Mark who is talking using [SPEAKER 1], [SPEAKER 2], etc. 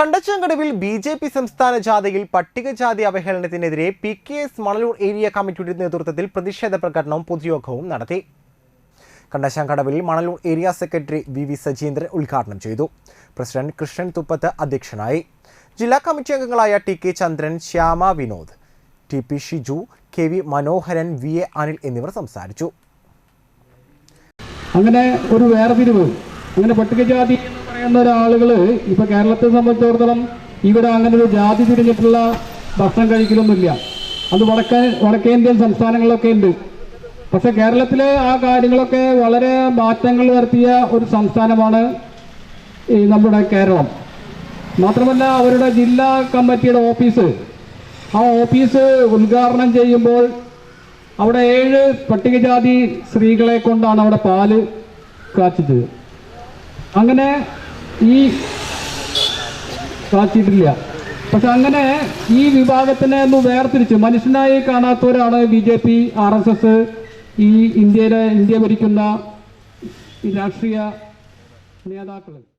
[SPEAKER 1] കണ്ടച്ചങ്കടവിൽ B J P സംസ്ഥാന ജാഥയിൽ പട്ടികജാതി അവഹേളനത്തിനെതിരെ P K S Manalur area കമ്മിറ്റിയുടെ നേതൃത്വത്തിൽ പ്രതിഷേധ പ്രകടനവും പൊതുയോഗവും നടത്തി. കണ്ടശാങ്കടവിൽ Manalur area secretary V V Sajeendran ഉദ്ഘാടനം ചെയ്തു. പ്രസിഡന്റ് കൃഷ്ണൻ തുപ്പത്ത് അധ്യക്ഷനായി. ജില്ലാ കമ്മിറ്റി അംഗങ്ങളായ T K Chandran Shyama Vinod T P Shiju K V Manoharan V A Anil എന്നിവർ സംസാരിച്ചു.
[SPEAKER 2] അങ്ങനെ ഒരു വേർതിരിവ് അങ്ങനെ പട്ടികജാതി പറയുന്ന ഒരാളുകൾ ഇപ്പൊ കേരളത്തെ സംബന്ധിച്ചിടത്തോളം ഇവിടെ അങ്ങനെ ഒരു ജാതി തിരിഞ്ഞിട്ടുള്ള ഭക്ഷണം കഴിക്കലൊന്നുമില്ല. അത് വടക്കേ വടക്കേന്ത്യൻ സംസ്ഥാനങ്ങളിലൊക്കെ ഉണ്ട്. പക്ഷെ കേരളത്തിലെ ആ കാര്യങ്ങളൊക്കെ വളരെ മാറ്റങ്ങൾ വരുത്തിയ ഒരു സംസ്ഥാനമാണ് ഈ നമ്മുടെ കേരളം. മാത്രമല്ല അവരുടെ ജില്ലാ കമ്മിറ്റിയുടെ ഓഫീസ്. ആ ഓഫീസ് ഉദ്ഘാടനം ചെയ്യുമ്പോൾ അവിടെ ഏഴ് പട്ടികജാതി സ്ത്രീകളെ കൊണ്ടാണ് അവിടെ പാൽ കാച്ചിച്ചത്. അങ്ങനെ ഈ കാച്ചിട്ടില്ല പക്ഷെ അങ്ങനെ ഈ വിഭാഗത്തിനെ ഒന്ന് വേർതിരിച്ച് മനുഷ്യനായി കാണാത്തവരാണ് B J P R S S ഈ ഇന്ത്യയിലെ ഇന്ത്യ ഭരിക്കുന്ന രാഷ്ട്രീയ നേതാക്കൾ